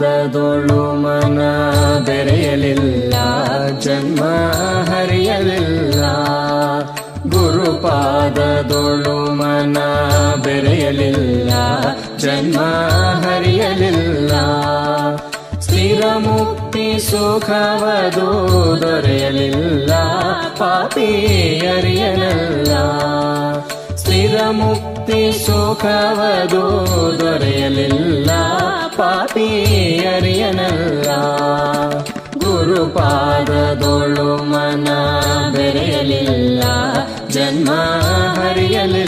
ಮಮದದೊಳು ಮನ ಬೆರೆಯಲಿಲ್ಲ, ಜನ್ಮ ಹರಿಯಲಿಲ್ಲ. ಗುರುಪಾದದೊಳು ಮನ ಬೆರೆಯಲಿಲ್ಲ, ಜನ್ಮ ಹರಿಯಲಿಲ್ಲ. ಸ್ಥಿರ ಮುಕ್ತಿ ಸುಖವದು ದೊರೆಯಲಿಲ್ಲ, ಪಾಪಿ ಅರಿಯಲಿಲ್ಲ. ಸ್ಥಿರ ಮುಕ್ತಿ ಸುಖವದು ದೊರೆಯಲಿಲ್ಲ ಪಾಪಿ ಅರಿಯನಲ್ಲ. ಗುರುಪಾದದೊಳು ಮನ ಬೆರೆಯಲಿಲ್ಲ. ಜನ್ಮ ಹರಿಯಲಿಲ್ಲ